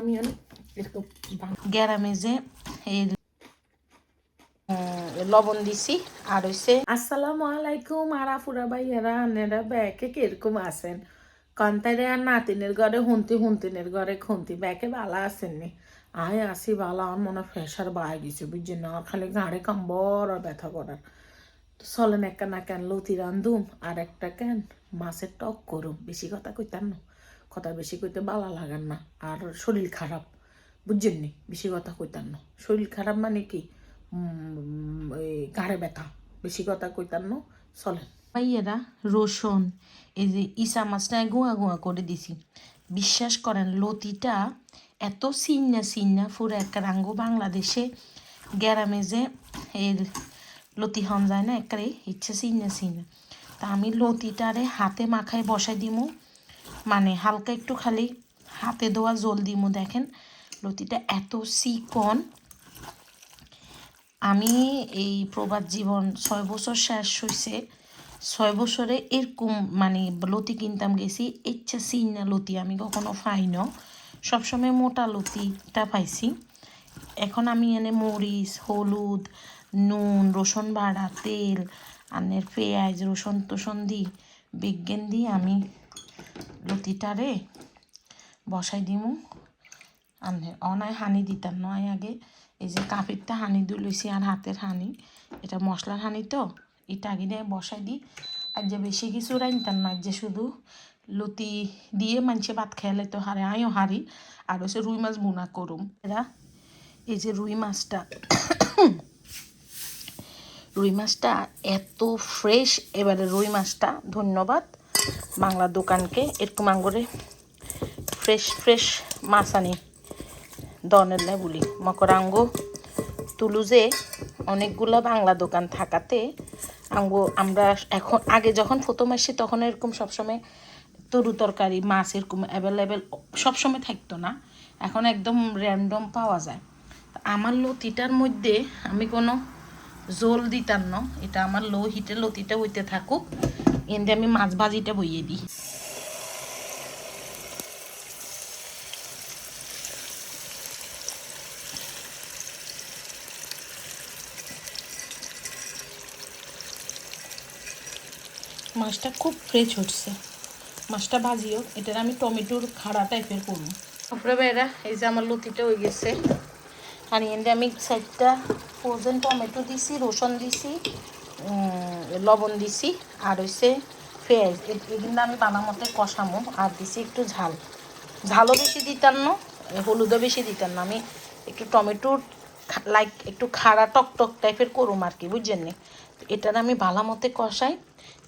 আমি গ্যারামে যে এই লবণ দিছি আর হইছে আসসালামু আলাইকুম ভাইয়ারা আনেরা ব্যাকে কীরকম আছেন? কন্তারে আর নাতিনের ঘরে হুন্তি হুন্তিনের ঘরে খুন্তি ব্যাকে ভালো আসেননি আয় আসি ভালো আমার মনে প্রেশার বাড়ে গেছে বুঝছেন না খালি ঘাড়ে কাম বড় ব্যথা করার। তো চলেন একটা না কেন লতি রান্ধুম আর একটা কেন মাছের টক করুম বেশি কথা কইতাম না। কথা বেশি কইতে বালা লাগান না, আর শরীর খারাপ। বুঝছেন নি বেশি কথা কইতাম না। শরীর খারাপ মানে কি? ঘাড়ে ব্যথা। বেশি কথা কইতাম না, চলেন। ভাইয়েরা, রসুন, এই যে ইসা মাছটা গুঁয়া গুঁয়া করে দিছি। বিশ্বাস করেন, লতিটা এত সিন্না সিন্না পুরো একটা রাঙ্গো বাংলাদেশে গ্যারামে যে এই লতি হন যায় না, একবারে ইচ্ছে সিন্না সিন্না তা আমি লতিটারে হাতে মাখায় বসাই দিমু। মানে হালকা একটু খালি হাতে দেওয়া জল দিমু দেখেন। লতিটা এত সিকন আমি এই প্রবাদ জীবন ছয় বছর শেষ হয়েছে ছয় বছরে এরকম মানে লতি কিনতাম, গেছি ইচ্ছা সিন্না লতি, আমি কখনো পাই না সবসময় মোটা লতিটা পাইছি। এখন আমি এনে মরিচ, হলুদ, নুন, রসুন বাড়া, তেল, আনের পেঁয়াজ রসুন টসুন দিই। বিজ্ঞান দিয়ে আমি লতিটারে বসাই দিমু। অনায় হানি দিতাম, নয় আগে। এই যে কাপিরটা হানি দিয়ে লইছি আর হাতের হানি। এটা মশলার হানি তো, এটা আগে বসাই দিই আর যে বেশি কিছু রাইনতাম না, যে শুধু লতি দিয়ে মানছে ভাত খেলে তো হারে আমিও হারি। আর হচ্ছে রুই মাছ বুনা করুম। এরা, এই যে রুই মাছটা রুই মাছটা এত ফ্রেশ, এবারে রুই মাছটা, ধন্যবাদ। বাংলা দোকানকে এরকম আঙ্গুরে ফ্রেশ ফ্রেশ মাছ আনি। দনের লাই বলি। মকরাঙ্গ তুলুজে অনেকগুলো বাংলা দোকান থাকাতে আঙ্গো আমরা এখন, আগে যখন প্রথম আসি তখন এরকম সবসময় তরু তরকারি, মাছ এরকম অ্যাভেলেবেল সবসময় থাকতো না। এখন একদম র্যান্ডম পাওয়া যায়। আমার লতিটার মধ্যে আমি কোনো জোল দিতাম না। এটা আমার লো হিটে লতিটা হইতে থাকুক। এনে আমি মাছ ভাজিটা বইয়ে দিই। মাছটা খুব ফ্রেশ হচ্ছে মাছটা ভাজিও, এটার আমি টমেটোর খাড়া টাইপের করব। তারপরে বেড়া এই যে আমার লতিটা হয়ে গেছে। আর এনে আমি সাইডটা ফ্রোজেন টমেটো দিছি, রসুন দিছি লবণ দিছি, আর হচ্ছে পেঁয়াজ। এগুলো আমি বানা মতে কষামো, আর দিছি একটু ঝাল। ঝালও বেশি দিতাম না হলুদও বেশি দিতাম না। আমি একটু টমেটোর লাইক একটু খাড়া, টক টক টাইপের করুম আর কি, বুঝছেন নি? এটার আমি ভালো মতে কষাই।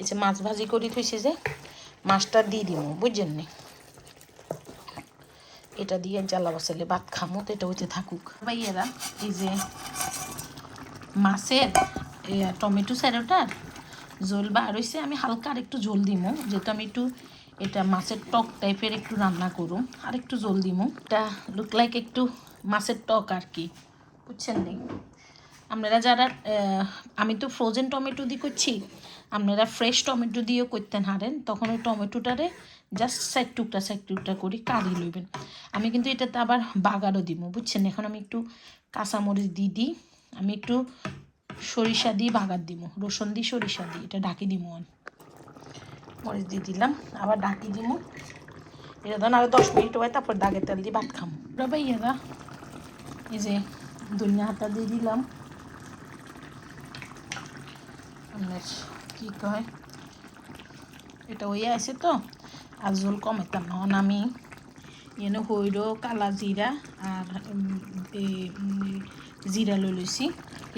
এই যে মাছ ভাজি করি থুইছি যে, মাছটা দিয়ে দিব বুঝছেন নি? এটা দিয়ে জ্বালা বসালে ভাত খামো, তো এটা হইতে থাকুক। ভাইয়েরা, এই যে মাছের টমেটো স্যারোটার ঝোল বার হয়েছে আমি হালকা আর একটু ঝোল দিমু, যেহেতু আমি একটু এটা মাছের টক টাইপের একটু রান্না করুম, আর একটু ঝোল দিমু। এটা লুক লাইক একটু মাছের টক আর কি, বুঝছেন নি? আপনারা যারা আমি তো ফ্রোজেন টমেটো দিয়ে করছি, আপনারা ফ্রেশ টমেটো দিয়েও করতেন হারেন, তখন ওই টমেটোটারে জাস্ট সাইড টুকটা সাইড টুকটা করে কারি লইবেন। আমি কিন্তু এটাতে আবার বাগারও দিব বুঝছেন এখন আমি একটু কাঁচামরিচ দিয়ে দিই, আমি একটু সরিষা দিয়ে বাগার দিব রসুন দিয়ে সরিষা দিই এটা ঢাকি দিব আমি। মরিচ দিয়ে দিলাম, আবার ঢাকি দিব এটা ধরুন আরও দশ মিনিট হয়, তারপর দাগের তেল দিয়ে ভাত খাম। ভাইয়ারা, এই যে দুনিয়া হাতা দিয়ে দিলাম। কী কয়? এটা ওই আছে তো, আর ঝোল কমাইতাম না। এখন আমি এনে হইর কালা জিরা আর জিরা লই লইছি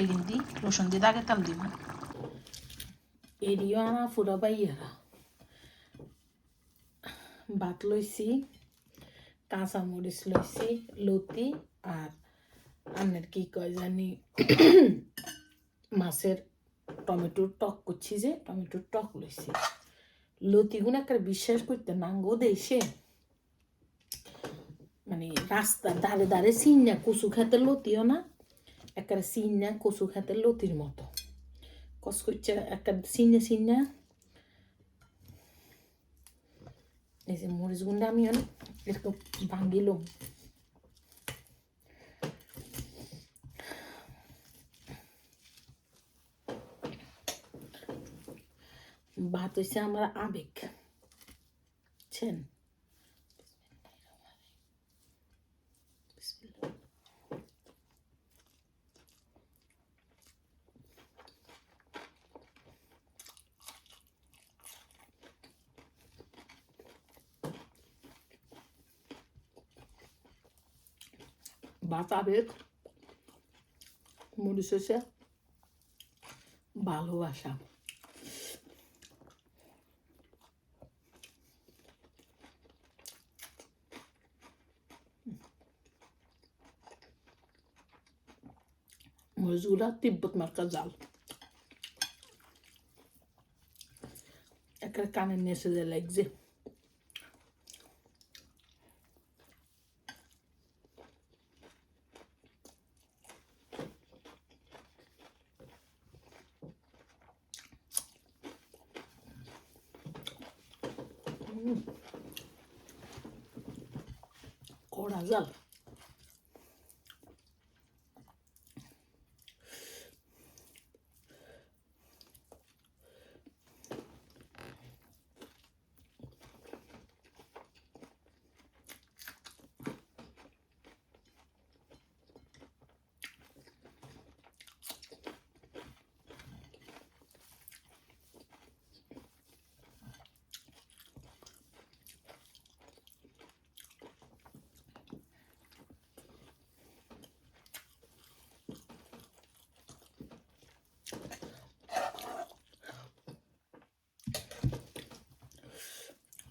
এদিন দি, রসুন দিয়ে দাগে তাল দিব। এরিও আনা ফুরা বাইয়ারা ভাত লইছি কাঁচা মরিচ লইছি, লতি আর আনের কি কয় জানি মাছের টমেটোর টক করছি যে, টমেটোর টক লইছি। লতিগুলো একটা বিশ্বাস করতে নাঙ্গো দেশে মানে রাস্তার রাস্তা দাঁড়ে দাঁড়ে সিন্না কচু খেতে লতিও না একটা সিন্না কচু খাতের লতির মতো। কচকুচা একটা সিন্না সিন্না। এই যে মরিচ গুন্ডা আমি এরকম ভাঙিলাম। ভাত হয়েছে আমার আবেগ। বুঝছেন ভাত আবেগ মরিচ হচ্ছে ভালোবাসা মরিচগুলা তিব্বত মার্কা জাল একটা কানের নেচে যে লাগছে কড়া জাল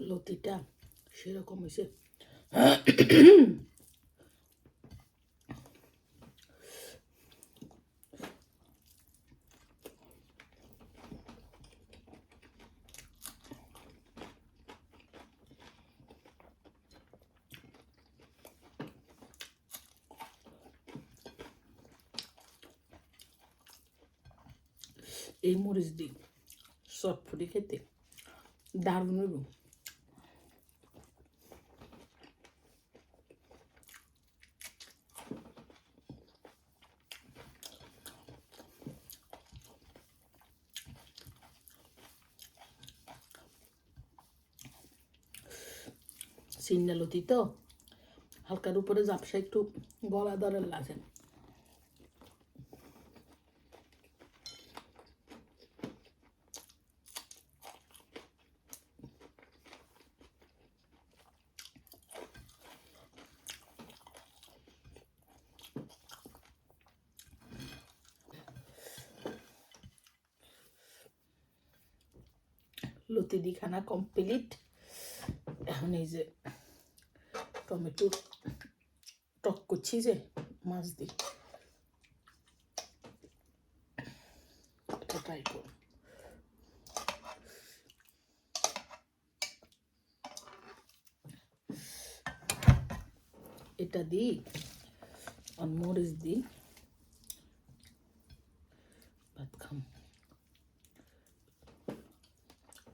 লতিটা সেরকম হয়েছে। এই মরিচ দিই চটফটি খেতে দারুণ সিন্নালতি তো হালকার উপরে ঝাপসা একটু গলা দরের লাগে। লতি দি খানা কমপ্লিট। এখন এই যে টমেটো টক করছি যে মাছ দিই ট্রাই করুন এটা দিই আর মরিচ দিই ভাত খাম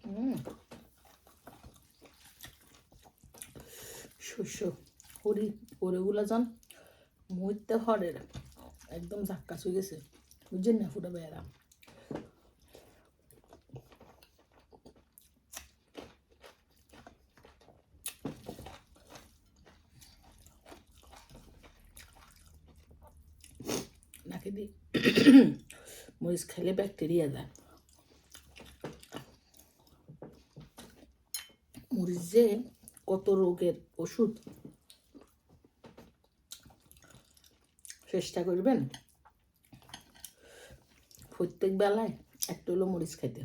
হুম শস্য হরি হরিগুলা যান মরতে হরের, একদম ধাক্কা চুই গেছে। বুঝছেন না, ফুটা বেড়া নাকি দি মরিচ খেলে ব্যাকটেরিয়া যায় মরিচ যে কত রোগের ওষুধ? চেষ্টা করবেন? প্রত্যেক বেলায় একটা হলো মরিচ খাইতে।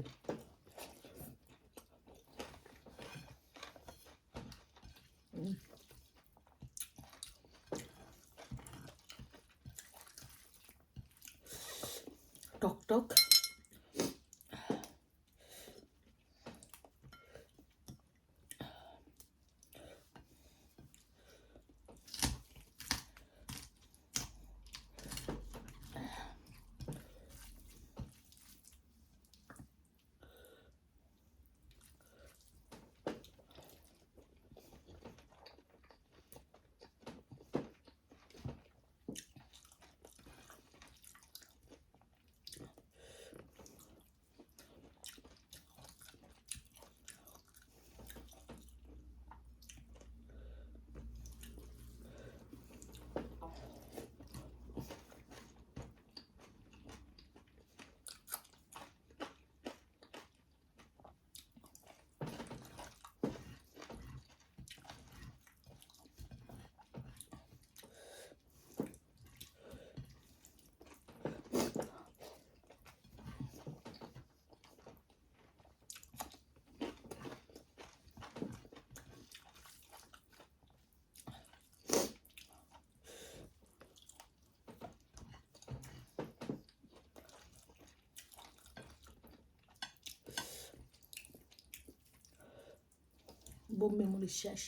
বোম্বে মরিচ শেষ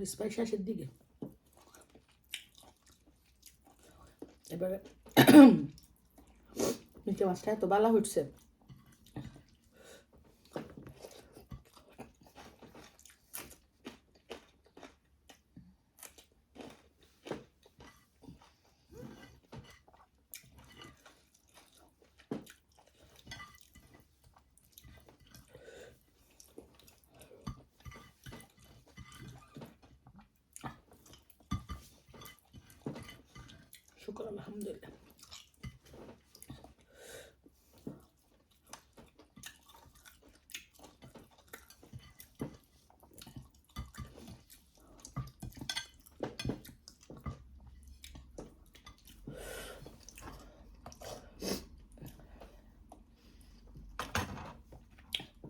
মরিচ প্রায় শেষের দিকে। এবারে নিচে মাছটা এত বালা উঠছে শুকর আলহামদুলিল্লাহ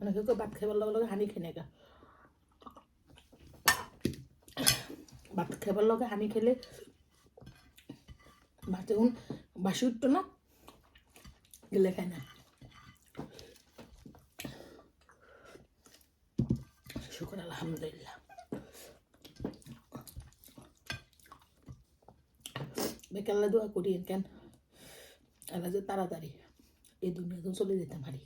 অনেকে কেউ ভাত খাইবার লগে লগে হানি খেয়ে নেগা ভাত খাইবার লগে হানি খেলে ভাত এখন বাসি উঠতো না, গেলে খায় না। শুক্র, আলহামদুলিল্লাহ। বেকাল্লা দোয়া করি কেন? আল্লাহ যে তাড়াতাড়ি এই দুনিয়া চলে যেতে পারি।